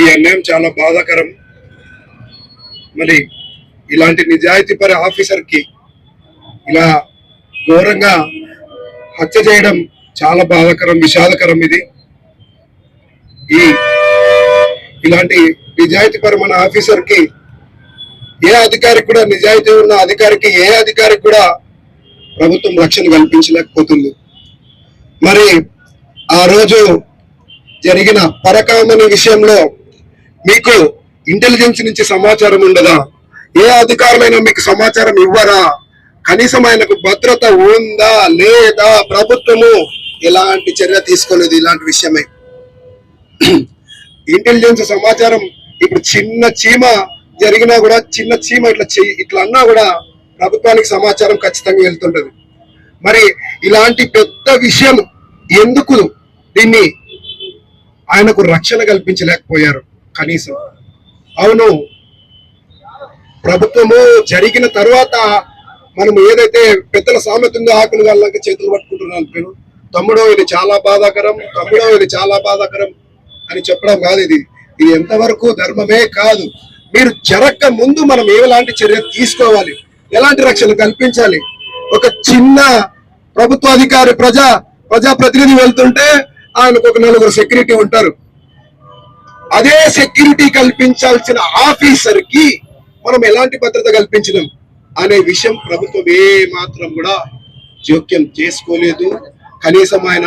ఈ అన్యాయం చాలా బాధాకరం. మరి ఇలాంటి నిజాయితీ పరి ఆఫీసర్కి ఇలా ఘోరంగా హత్య చేయడం చాలా బాధాకరం విషాదకరం ఇది. ఈ ఇలాంటి నిజాయితీ పరమైన ఆఫీసర్కి ఏ అధికారికి కూడా నిజాయితీ ఉన్న అధికారికి ఏ అధికారికి కూడా ప్రభుత్వం రక్షణ కల్పించలేకపోతుంది. మరి ఆ రోజు జరిగిన పరకామని విషయంలో మీకు ఇంటెలిజెన్స్ నుంచి సమాచారం ఉండదా? ఏ అధికారులైనా మీకు సమాచారం ఇవ్వరా? కనీసం ఆయనకు భద్రత ఉందా లేదా? ప్రభుత్వము ఎలాంటి చర్య తీసుకోలేదు ఇలాంటి విషయమే. ఇంటెలిజెన్స్ సమాచారం ఇప్పుడు చిన్న చీమ జరిగినా కూడా చిన్న చీమ ఇట్లా ఇట్లా అన్నా కూడా ప్రభుత్వానికి సమాచారం ఖచ్చితంగా వెళ్తుంటది. మరి ఇలాంటి పెద్ద విషయం ఎందుకు దీన్ని ఆయనకు రక్షణ కల్పించలేకపోయారు? కనీసం. అవును. ప్రభుత్వము జరిగిన తర్వాత మనం ఏదైతే పెద్దల సామెత ఉందో ఆకులు వాళ్ళకి చేతులు పట్టుకుంటున్నాను నేను తమ్ముడో ఇది చాలా బాధాకరం తమ్ముడో ఇది చాలా బాధాకరం అని చెప్పడం కాదు ఇది. ఇది ఎంతవరకు ధర్మమే కాదు. మీరు జరక్క ముందు మనం ఏలాంటి చర్య తీసుకోవాలి? ఎలాంటి రక్షణ కల్పించాలి? ఒక చిన్న ప్రభుత్వాధికారి ప్రజా ప్రజా ప్రతినిధి వెళ్తుంటే ఆయనకు ఒక నలుగురు సెక్యూరిటీ ఉంటారు. అదే సెక్యూరిటీ కల్పించాల్సిన ఆఫీసర్కి మనం ఎలాంటి భద్రత కల్పించినాం అనే విషయం ప్రభుత్వం ఏ మాత్రం కూడా జోక్యం చేసుకోలేదు. కనీసం ఆయన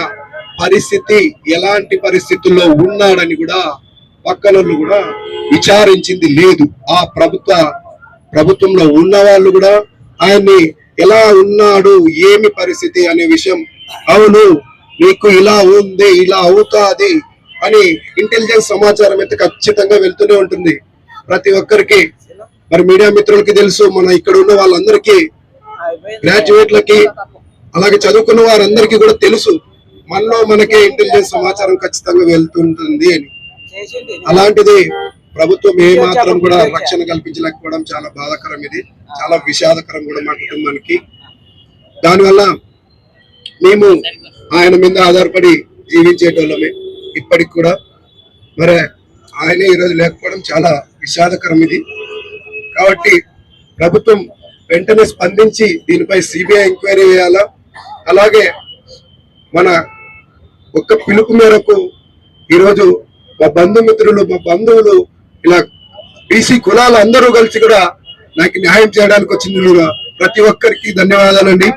పరిస్థితి ఎలాంటి పరిస్థితుల్లో ఉన్నాడని కూడా పక్కనోళ్ళు కూడా విచారించింది లేదు. ఆ ప్రభుత్వ ప్రభుత్వంలో ఉన్న వాళ్ళు కూడా ఆయన్ని ఎలా ఉన్నాడు ఏమి పరిస్థితి అనే విషయం అవును నీకు ఇలా ఉంది ఇలా అవుతాది అని ఇంటెలిజెన్స్ సమాచారం అయితే ఖచ్చితంగా వెళ్తూనే ఉంటుంది. ప్రతి ఒక్కరికి మరి మీడియా మిత్రులకి తెలుసు మన ఇక్కడ ఉన్న వాళ్ళందరికీ గ్రాడ్యుయేట్లకి అలాగే చదువుకున్న వారందరికీ కూడా తెలుసు. మనలో మనకే ఇంటెలిజెన్స్ సమాచారం ఖచ్చితంగా వెళ్తుంటుంది అని. అలాంటిది ప్రభుత్వం ఏ మాత్రం కూడా రక్షణ కల్పించలేకపోవడం చాలా బాధాకరం ఇది. చాలా విషాదకరం కూడా మా కుటుంబానికి. దానివల్ల మేము ఆయన మీద ఆధారపడి జీవించేటోళ్ళమే. ఇప్పటికి కూడా మరి ఆయనే ఈరోజు లేకపోవడం చాలా విషాదకరం ఇది. కాబట్టి ప్రభుత్వం వెంటనే స్పందించి దీనిపై సిబిఐ ఎంక్వైరీ చేయాలా? అలాగే మన ఒక్క పిలుపు మేరకు ఈరోజు మా బంధుమిత్రులు మా బంధువులు ఇలా బీసీ కులాలు అందరూ కలిసి కూడా నాకు న్యాయం చేయడానికి వచ్చింది కూడా ప్రతి ఒక్కరికి ధన్యవాదాలండి.